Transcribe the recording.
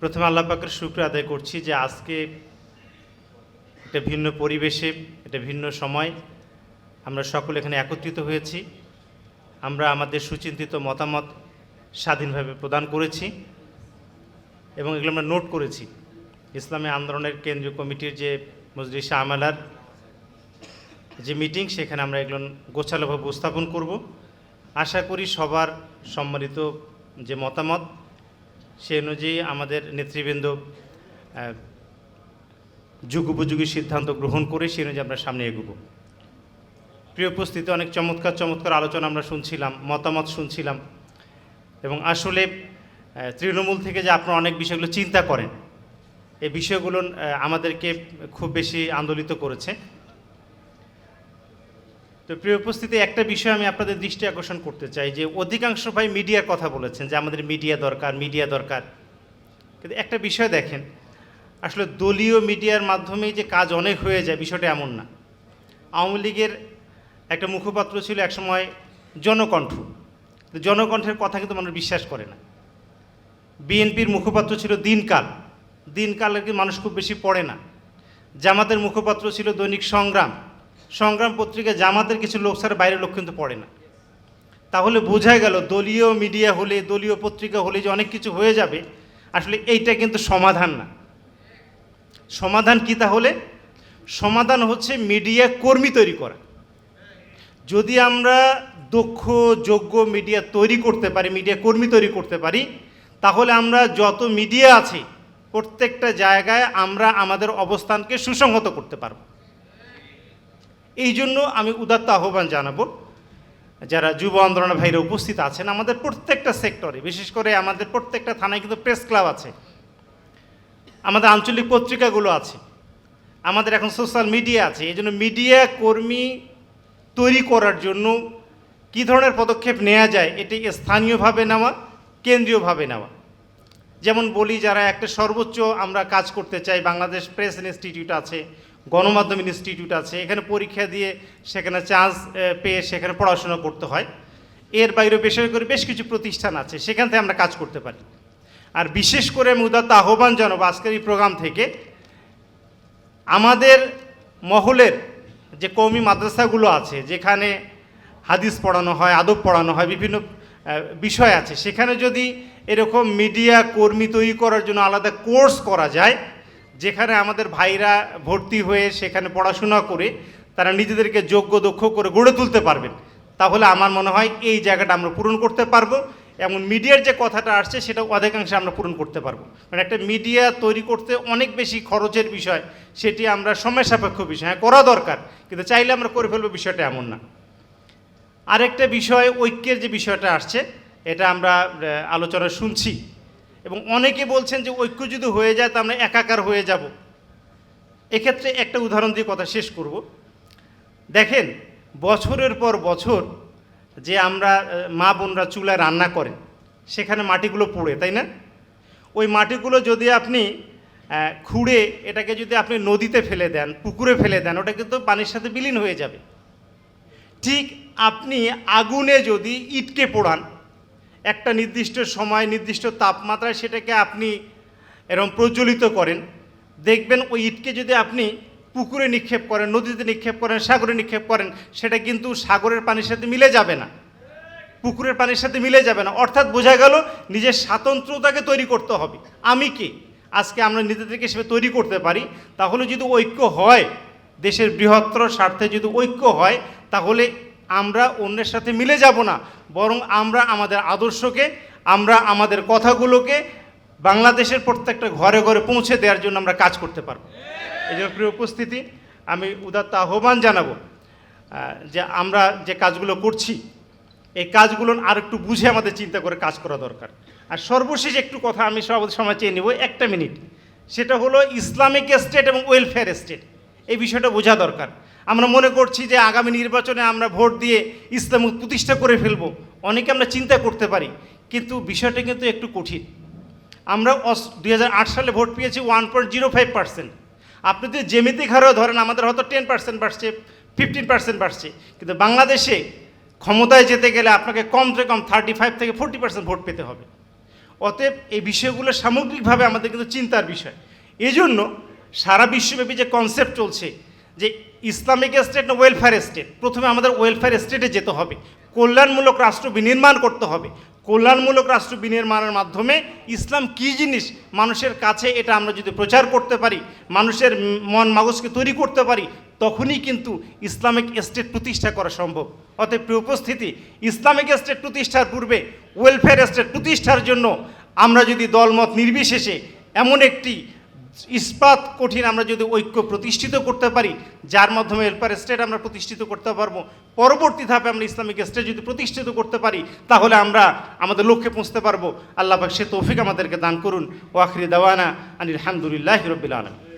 প্রথমে আল্লাহ পাকের শুক্র আদায় করছি যে আজকে একটা ভিন্ন পরিবেশে, একটা ভিন্ন সময় আমরা সকলে এখানে একত্রিত হয়েছি। আমরা আমাদের সুচিন্তিত মতামত স্বাধীনভাবে প্রদান করেছি এবং এগুলো আমরা নোট করেছি। ইসলামী আন্দোলনের কেন্দ্রীয় কমিটির যে মজলিস আমালার যে মিটিং, সেখানে আমরা এগুলো গোছালোভাবে উপস্থাপন করব। আশা করি সবার সম্মানিত যে মতামত সে অনুযায়ী আমাদের নেতৃবৃন্দ আহ, যুগোপযোগী সিদ্ধান্ত গ্রহণ করে সে অনুযায়ী আমরা সামনে এগোবো। প্রিয় উপস্থিতি অনেক চমৎকার চমৎকার আলোচনা আমরা শুনছিলাম মতামত শুনছিলাম এবং আসলে তৃণমূল থেকে যে আপনারা অনেক বিষয়গুলো চিন্তা করেন এই বিষয়গুলো আমাদেরকে খুব বেশি আন্দোলিত করেছে। তো প্রিয় উপস্থিতি, একটা বিষয় আমি আপনাদের দৃষ্টি আকর্ষণ করতে চাই যে অধিকাংশ ভাই মিডিয়ার কথা বলেছেন যে আমাদের মিডিয়া দরকার মিডিয়া দরকার। কিন্তু একটা বিষয় দেখেন, আসলে দলীয় মিডিয়ার মাধ্যমেই যে কাজ অনেক হয়ে যায় বিষয়টা এমন না। আওয়ামী লীগের একটা মুখপাত্র ছিল একসময় জনকণ্ঠ। জনকণ্ঠের কথা কিন্তু মানুষ বিশ্বাস করে না। বিএনপির মুখপাত্র ছিল দিনকাল। দিনকাল আর কি মানুষ খুব বেশি পড়ে না। জামাতের মুখপাত্র ছিল দৈনিক সংগ্রাম। সংগ্রাম পত্রিকা জামাতের কিছু লোক ছাড়া বাইরের লোক কিন্তু পড়ে না। তাহলে বোঝা গেল দলীয় মিডিয়া হলে, দলীয় পত্রিকা হলে যে অনেক কিছু হয়ে যাবে, আসলে এইটা কিন্তু সমাধান না। সমাধান কি তাহলে? সমাধান হচ্ছে মিডিয়া কর্মী তৈরি করা। যদি আমরা দক্ষ, যোগ্য মিডিয়া তৈরি করতে পারি, মিডিয়া কর্মী তৈরি করতে পারি, তাহলে আমরা যত মিডিয়া আছে, প্রত্যেকটা জায়গায় আমরা আমাদের অবস্থানকে সুসংহত করতে পারব। এই জন্য আমি উদাত্ত আহ্বান জানাব, যারা যুব আন্দোলনের ভাইরা উপস্থিত আছেন, আমাদের প্রত্যেকটা সেক্টরে, বিশেষ করে আমাদের প্রত্যেকটা থানায় কিন্তু প্রেস ক্লাব আছে, আমাদের আঞ্চলিক পত্রিকাগুলো আছে, আমাদের এখন সোশ্যাল মিডিয়া আছে, এই জন্য মিডিয়া কর্মী তৈরি করার জন্য কী ধরনের পদক্ষেপ নেওয়া যায়, এটি স্থানীয়ভাবে নেওয়া, কেন্দ্রীয়ভাবে নেওয়া। যেমন বলি, যারা একটা সর্বোচ্চ আমরা কাজ করতে চাই, বাংলাদেশ প্রেস ইনস্টিটিউট আছে গণমাধ্যম ইনস্টিটিউট আছে, এখানে পরীক্ষা দিয়ে সেখানে চান্স পেয়ে সেখানে পড়াশোনা করতে হয়। এর বাইরে বেসরকারি বেশ কিছু প্রতিষ্ঠান আছে, সেখান থেকে আমরা কাজ করতে পারি। আর বিশেষ করে আমি উদাত্ত আহ্বান জানাব আজকের এই প্রোগ্রাম থেকে, আমাদের মহলের যে কৌমি মাদ্রাসাগুলো আছে, যেখানে হাদিস পড়ানো হয়, আদব পড়ানো হয়, বিভিন্ন বিষয় আছে, সেখানে যদি এরকম মিডিয়া কর্মী তৈরি করার জন্য আলাদা কোর্স করা যায় যেখানে আমাদের ভাইরা ভর্তি হয়ে সেখানে পড়াশোনা করে তারা নিজেদেরকে যোগ্য, দক্ষ করে গড়ে তুলতে পারবেন। তাহলে আমার মনে হয় এই জায়গাটা আমরা পূরণ করতে পারব এবং মিডিয়ার যে কথাটা আসছে সেটা অধিকাংশে আমরা পূরণ করতে পারব। মানে একটা মিডিয়া তৈরি করতে অনেক বেশি খরচের বিষয়, সেটি আমরা সময় সাপেক্ষ বিষয়। হ্যাঁ করা দরকার, কিন্তু চাইলে আমরা করে ফেলব বিষয়টা এমন না। আরেকটা বিষয়, ঐক্যের যে বিষয়টা আসছে, এটা আমরা আলোচনা শুনছি। এবং অনেকে বলছেন যে ঐক্য যদি হয়ে যায়, তা আমরা একাকার হয়ে যাব। এক্ষেত্রে একটা উদাহরণ দিয়ে কথা শেষ করব। দেখেন, বছরের পর বছর যে আমরা মা বোনরা চুলায় রান্না করেন, সেখানে মাটিগুলো পড়ে, তাই না? ওই মাটিগুলো যদি আপনি খুঁড়ে, এটাকে যদি আপনি নদীতে ফেলে দেন, পুকুরে ফেলে দেন, ওটা কিন্তু পানির সাথে বিলীন হয়ে যাবে। ঠিক আপনি আগুনে যদি ইটকে পোড়ান একটা নির্দিষ্ট সময়, নির্দিষ্ট তাপমাত্রায় সেটাকে আপনি এরকম প্রজ্বলিত করেন। দেখবেন ওই ইটকে যদি আপনি পুকুরে নিক্ষেপ করেন, নদীতে নিক্ষেপ করেন, সাগরে নিক্ষেপ করেন, সেটা কিন্তু সাগরের পানির সাথে মিলে যাবে না। পুকুরের পানির সাথে মিলে যাবে না। অর্থাৎ বোঝা গেল নিজের স্বাতন্ত্র্যতাকে তৈরি করতে হবে। আমি কি? আজকে আমরা নিজেদেরকে হিসেবে তৈরি করতে পারি। তাহলে যদি ঐক্য হয়, দেশের বৃহত্তর স্বার্থে যদি ঐক্য হয়, তাহলে আমরা অন্যের সাথে মিলে যাব না, বরং আমরা আমাদের আদর্শকে, আমরা আমাদের কথাগুলোকে বাংলাদেশের প্রত্যেকটা ঘরে ঘরে পৌঁছে দেওয়ার জন্য আমরা কাজ করতে পারব। এই জন্য প্রিয় উপস্থিতি, আমি উদাত্ত আহ্বান জানাব যে আমরা যে কাজগুলো করছি, এই কাজগুলো আর একটু বুঝে আমাদের চিন্তা করে কাজ করা দরকার। আর সর্বশেষ একটু কথা আমি সব সময় চেয়ে নেব, একটা মিনিট। সেটা হলো ইসলামিক স্টেট এবং ওয়েলফেয়ার স্টেট এই বিষয়টা বোঝা দরকার। আমরা মনে করছি যে আগামী নির্বাচনে আমরা ভোট দিয়ে ইসলাম প্রতিষ্ঠা করে ফেলব। অনেকে আমরা চিন্তা করতে পারি, কিন্তু বিষয়টা কিন্তু একটু কঠিন। আমরা আট সালে ভোট পেয়েছি one point zero five percent. আপনি যদি জেমিতিক হারেও ধরেন, আমাদের হয়তো টেন পার্সেন্ট বাড়ছে, ফিফটিন পার্সেন্ট বাড়ছে। কিন্তু বাংলাদেশে ক্ষমতায় যেতে গেলে আপনাকে কম থেকে কম থার্টি ফাইভ থেকে ফোর্টি পার্সেন্ট ভোট পেতে হবে। অতএব এই বিষয়গুলো সামগ্রিকভাবে আমাদের কিন্তু চিন্তার বিষয়। এজন্য সারা বিশ্বব্যাপী যে কনসেপ্ট চলছে যে ইসলামিক স্টেট না ওয়েলফেয়ার স্টেট প্রথমে আমাদের ওয়েলফেয়ার স্টেটে যেতে হবে। কল্যাণমূলক রাষ্ট্র বিনির্মাণ করতে হবে। কল্যাণমূলক রাষ্ট্র বিনির্মাণের মাধ্যমে ইসলাম কী জিনিস? মানুষের কাছে এটা আমরা যদি প্রচার করতে পারি, মানুষের মন মাগজকে তৈরি করতে পারি, তখনই কিন্তু ইসলামিক স্টেট প্রতিষ্ঠা করা সম্ভব। অতএব উপস্থিতি, ইসলামিক স্টেট প্রতিষ্ঠার পূর্বে ওয়েলফেয়ার স্টেট প্রতিষ্ঠার জন্য আমরা যদি দলমত নির্বিশেষে এমন একটি ইস্পাত কঠিন আমরা যদি ঐক্য প্রতিষ্ঠিত করতে পারি, যার মাধ্যমে এলপার স্টেট আমরা প্রতিষ্ঠিত করতে পারব, পরবর্তী ধাপে আমরা ইসলামিক স্টেট যদি প্রতিষ্ঠিত করতে পারি, তাহলে আমরা আমাদের লক্ষ্যে পৌঁছতে পারব। আল্লাহ সে তৌফিক আমাদেরকে দান করুন। ওয়াখরি দেওয়ানা আনিল হামদুলিল্লাহ রবিল আলম